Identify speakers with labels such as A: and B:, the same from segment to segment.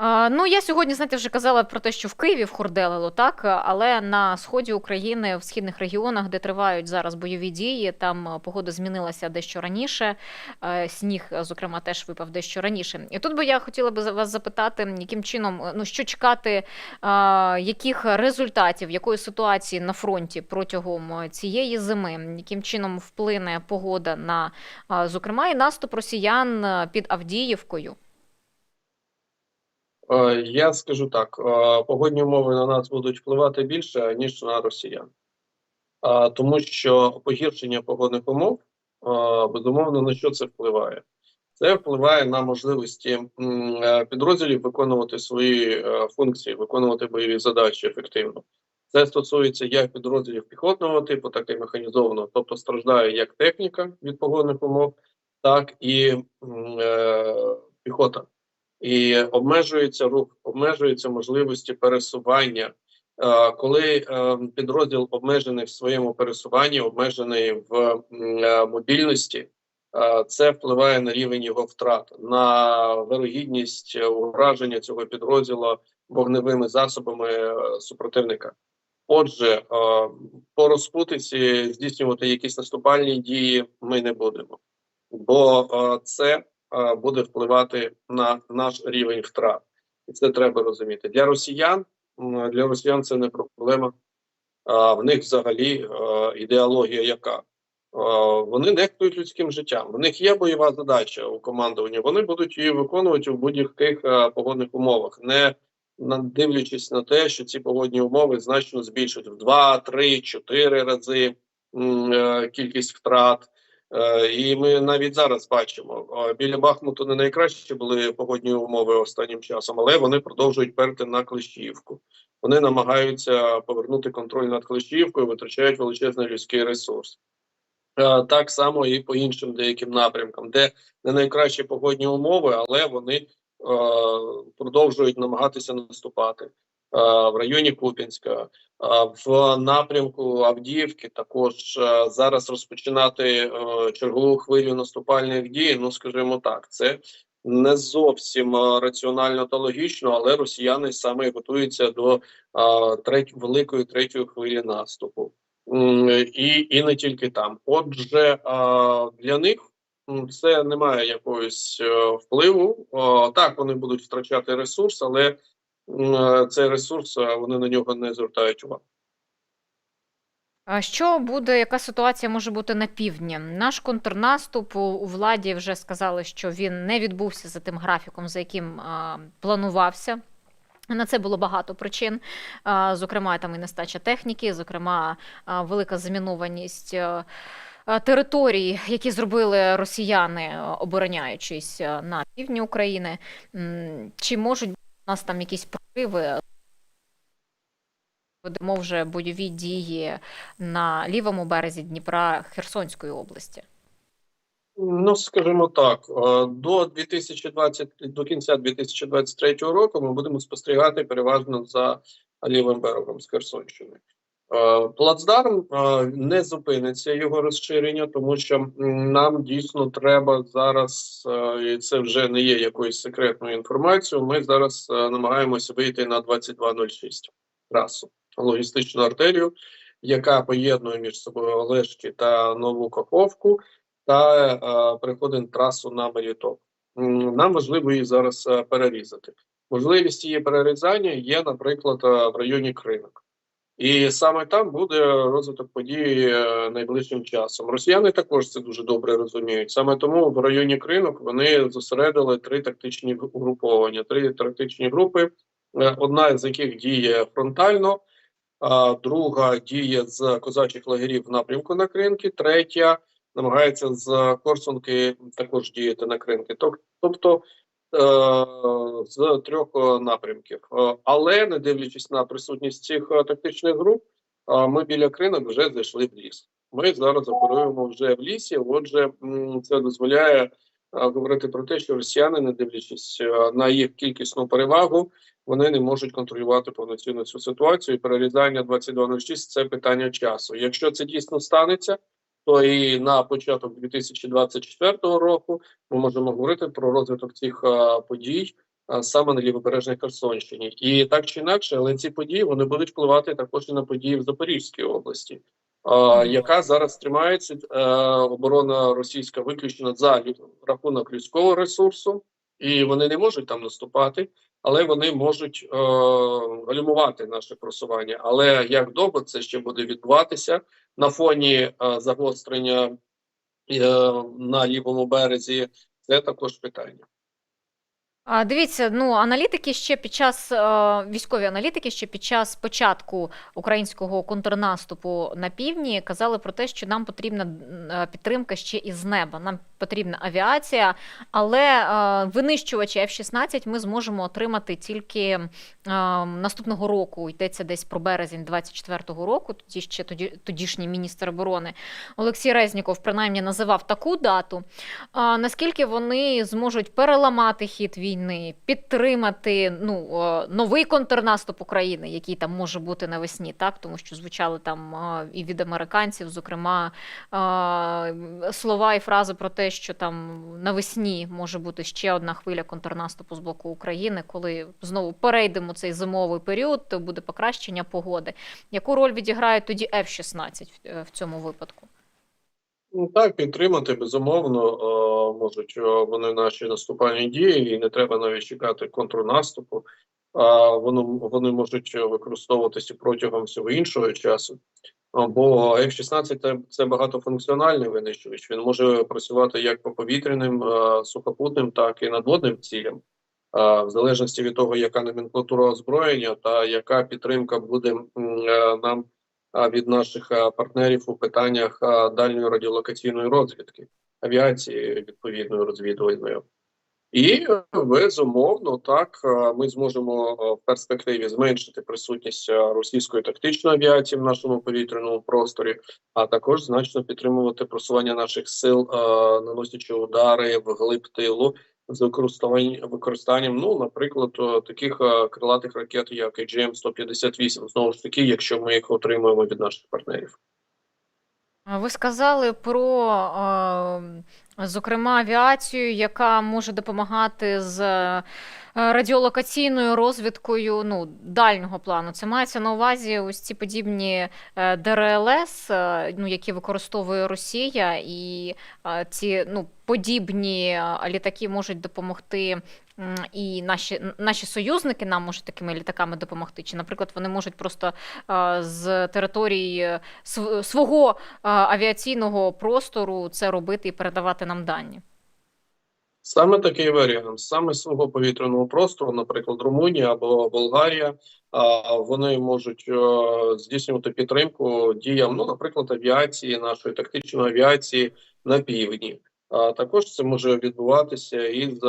A: А, Ну, я сьогодні, знаєте, вже казала про те, що в Києві вхурделило, так, але на сході України, в східних регіонах, де тривають зараз бойові дії, там е, погода змінилася дещо раніше. е, Сніг, е, зокрема, теж випав дещо раніше. І тут би я хотіла би вас запитати, яким чином, ну що чекати, яких результатів, якої ситуації на фронті протягом цієї зими, яким чином вплине погода на, зокрема, і наступ росіян під Авдіївкою.
B: Е, Я скажу так: е, погодні умови на нас будуть впливати більше, ніж на росіян, Е, тому що погіршення погодних умов безумовно на що це впливає? Це впливає на можливості підрозділів виконувати свої функції, виконувати бойові задачі ефективно. Це стосується як підрозділів піхотного типу, так і механізованого, тобто страждає як техніка від погодних умов, так і е, піхота і обмежується рух, обмежуються можливості пересування. Е, Коли е, підрозділ обмежений в своєму пересуванні, обмежений в е, мобільності, це впливає на рівень його втрат, на вирогідність ураження цього підрозділу вогневими засобами супротивника. Отже, по розпутиці здійснювати якісь наступальні дії ми не будемо, бо це буде впливати на наш рівень втрат, і це треба розуміти. Для росіян для росіян це не проблема. В них взагалі е, ідеологія яка? Е, Вони нехтують людським життям. У них є бойова задача у командуванні. Вони будуть її виконувати в будь-яких е, погодних умовах, не дивлячись на те, що ці погодні умови значно збільшують в 2, 3, 4 рази е, кількість втрат. Е, І ми навіть зараз бачимо, е, біля Бахмуту не найкращі були погодні умови останнім часом, але вони продовжують перти на Клещіївку. Вони намагаються повернути контроль над Клещіївкою, витрачають величезний людський ресурс. Е, Так само і по іншим деяким напрямкам, де не найкращі погодні умови, але вони продовжують намагатися наступати. Е, в районі Куп'янська, е, в напрямку Авдіївки також е, зараз розпочинати е, чергову хвилю наступальних дій. Ну скажімо так, це не зовсім е, раціонально та логічно, але росіяни саме готуються до треть, великої третьої хвилі наступу. І, і не тільки там. Отже, для них це не має якогось впливу. Так, вони будуть втрачати ресурс, але цей ресурс е, вони на нього не звертають увагу.
A: А що буде, яка ситуація може бути на півдні? Наш контрнаступ у, владі вже сказали, що він не відбувся за тим графіком, за яким а, планувався. На це було багато причин, а, зокрема, там і нестача техніки, зокрема, а, велика замінованість. а, а, Територій, які зробили росіяни, обороняючись на півдні України, чи можуть нас там якісь прориви? Ведемо вже бойові дії на лівому березі Дніпра Херсонської області.
B: Ну, скажімо так, е, до 2020, до кінця 2023 року ми будемо спостерігати переважно за лівим берегом з Херсонщини. Е, Плацдарм е, не зупиниться його розширення, тому що нам дійсно треба зараз, е, і це вже не є якоюсь секретною інформацією. Ми зараз намагаємося вийти на 2206 трасу, логістичну артерію, яка поєднує між собою Олешки та Нову Каховку та переходить трасу на Мелітоп. Нам важливо її зараз перерізати. Можливість її перерізання є, наприклад, в районі Кринок. І саме там буде розвиток подій е, найближчим часом. Росіяни також це дуже добре розуміють. Саме тому в районі Кринок вони зосередили три тактичні угруповання, три тактичні групи, е, одна з яких діє фронтально, а друга діє з козачих лагерів в напрямку на Кринки, третя намагається з Корсунки також діяти на Кринки. Тобто з трьох е, напрямків. Е, Але не дивлячись на присутність цих е, тактичних груп, е, ми біля кринок вже зайшли в ліс. Ми зараз оперуємо вже в лісі. Отже, це дозволяє е, говорити про те, що росіяни, не дивлячись е, на їх кількісну перевагу, вони не можуть контролювати повноцінно цю ситуацію. І перерізання 2206 – це питання часу. Якщо це дійсно станеться, то і на початок 2024 року ми можемо говорити про розвиток цих е, подій саме на лівобережній Херсонщині. І так чи інакше, але ці події вони будуть впливати також і на події в Запорізькій області, а, яка зараз тримається е, оборона російська виключно за рахунок людського ресурсу, і вони не можуть там наступати, але вони можуть е, гальмувати наше просування. Але як довго це ще буде відбуватися на фоні е, загострення е, на лівому березі, це також питання.
A: Дивіться, ну аналітики ще під час е, військові аналітики ще під час початку українського контрнаступу на півдні казали про те, що нам потрібна е, підтримка ще із неба. Нам потрібна авіація, але е, винищувачі F-16 ми зможемо отримати тільки наступного року. Йдеться десь про березень 24-го року. Тоді ще тоді, тодішній міністр оборони Олексій Резніков принаймні називав таку дату. Наскільки вони зможуть переламати хід війни, підтримати ну, новий контрнаступ України, який там може бути навесні, так? тому що звучали там і від американців, зокрема, слова і фрази про те, що там навесні може бути ще одна хвиля контрнаступу з боку України, коли знову перейдемо цей зимовий період, то буде покращення погоди. Яку роль відіграє тоді F-16 е, в цьому випадку?
B: Ну, так, підтримати безумовно е, можуть е, вони наші наступальні дії, і не треба навіть чекати контрнаступу. Воно вони можуть використовуватися протягом всього іншого часу. Бо F-16 це, багатофункціональний винищувач. Він може працювати як по повітряним, е, сухопутним, так і надводним цілям. В залежності від того, яка номенклатура озброєння та яка підтримка буде е, нам від наших партнерів у питаннях дальньої радіолокаційної розвідки, авіації відповідною розвідувальною. І безумовно, так ми зможемо в перспективі зменшити присутність російської тактичної авіації в нашому повітряному просторі, а також значно підтримувати просування наших сил, наносячи удари в глиб тилу з використанням, використанням, ну, наприклад, е, таких е, крилатих ракет, як AGM-158, знову ж таки, якщо ми їх отримуємо від наших партнерів.
A: Ви сказали про, е, зокрема, авіацію, яка може допомагати з радіолокаційною розвідкою ну, дальнього плану. Це мається на увазі ось ці подібні е, ДРЛС, е, ну, які використовує Росія, і е, ці ну, подібні е, літаки можуть допомогти. І наші, наші союзники нам можуть такими літаками допомогти. Чи, наприклад, вони можуть просто е, з території е, св- свого е, авіаційного простору це робити і передавати нам дані.
B: Саме такий варіант, саме свого повітряного простору, наприклад, Румунія або Болгарія, а, вони можуть е, здійснювати підтримку діям, ну, наприклад, авіації, нашої тактичної авіації на півдні. А також це може відбуватися із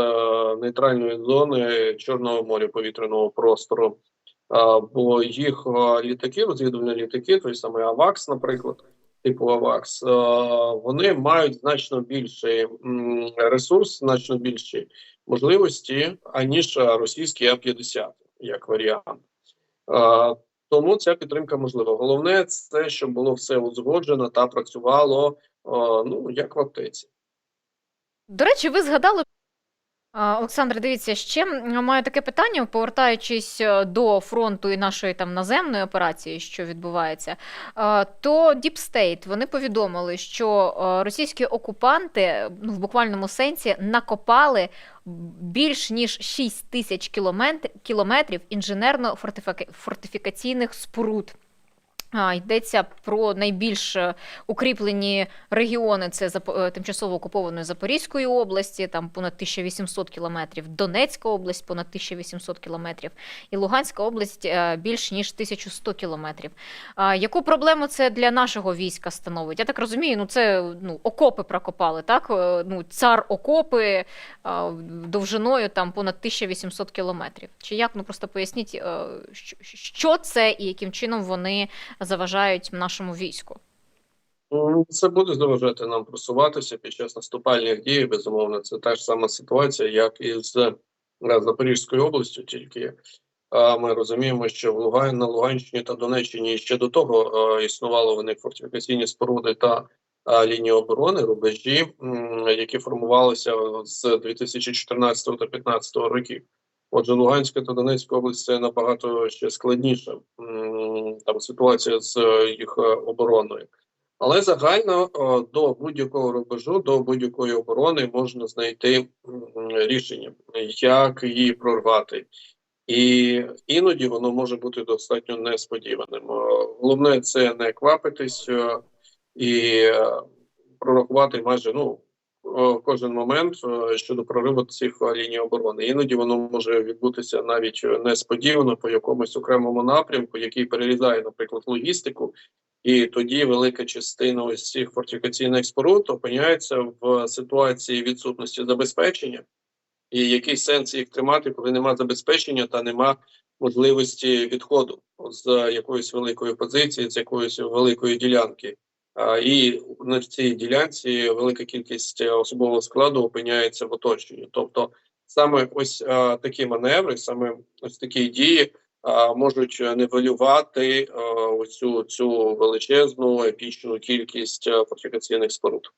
B: нейтральної зони Чорного моря повітряного простору. Бо їх літаки, розвідувальні літаки, той самий АВАКС, наприклад, типу АВАКС, е, вони мають значно більший ресурс, значно більші можливості, аніж російський А-50, як варіант. Е, Тому ця підтримка можлива. Головне це, щоб було все узгоджено та працювало е, ну як в аптеці.
A: До речі, ви згадали. Олександр, дивіться, ще маю таке питання, повертаючись е, до фронту і нашої там наземної операції, що відбувається, то State, вони повідомили, що е, російські окупанти ну, в буквальному сенсі накопали більш ніж 6 тисяч кілометр- кілометрів інженерно-фортифікаційних споруд. Йдеться про найбільш е, укріплені регіони. Це е, тимчасово окупованої Запорізької області, там понад 1800 кілометрів, Донецька область понад 1800 кілометрів, і Луганська область е, більш ніж 1100 кілометрів. Яку проблему це для нашого війська становить? Я так розумію, ну це ну окопи прокопали, так? Ну, цар окопи довжиною там понад 1800 кілометрів. Чи як? Ну просто поясніть, що це і яким чином вони заважають нашому війську.
B: Це буде заважати нам просуватися під час наступальних дій. Безумовно, це та ж сама ситуація, як і з е, Запорізькою областю. Тільки е, ми розуміємо, що в Луган на Луганщині та Донеччині ще до того е, існували вони фортифікаційні споруди та лінії оборони, рубежі, які формувалися з 2014 та 2015 років. Отже, Луганська та Донецька область це набагато ще складніша там ситуація з е, їх е, обороною. Але загально е, до будь-якого рубежу, до будь-якої оборони можна знайти рішення, як її прорвати. І іноді воно може бути достатньо несподіваним. Головне це не квапитись і прорахувати майже ну кожен момент е, щодо прориву цих е, ліній оборони. Іноді воно може відбутися навіть е, несподівано по якомусь окремому напрямку, який перерізає, наприклад, логістику. І тоді велика частина ось цих фортифікаційних споруд опиняється в ситуації відсутності забезпечення. І який сенс їх тримати, коли нема забезпечення та нема можливості відходу з якоїсь великої позиції, з якоїсь великої ділянки. І на цій ділянці велика кількість е, особового складу опиняється в оточенні. Тобто, саме ось а, такі маневри, саме ось такі дії а, можуть нивелювати а, ось цю, величезну епічну кількість фортифікаційних споруд.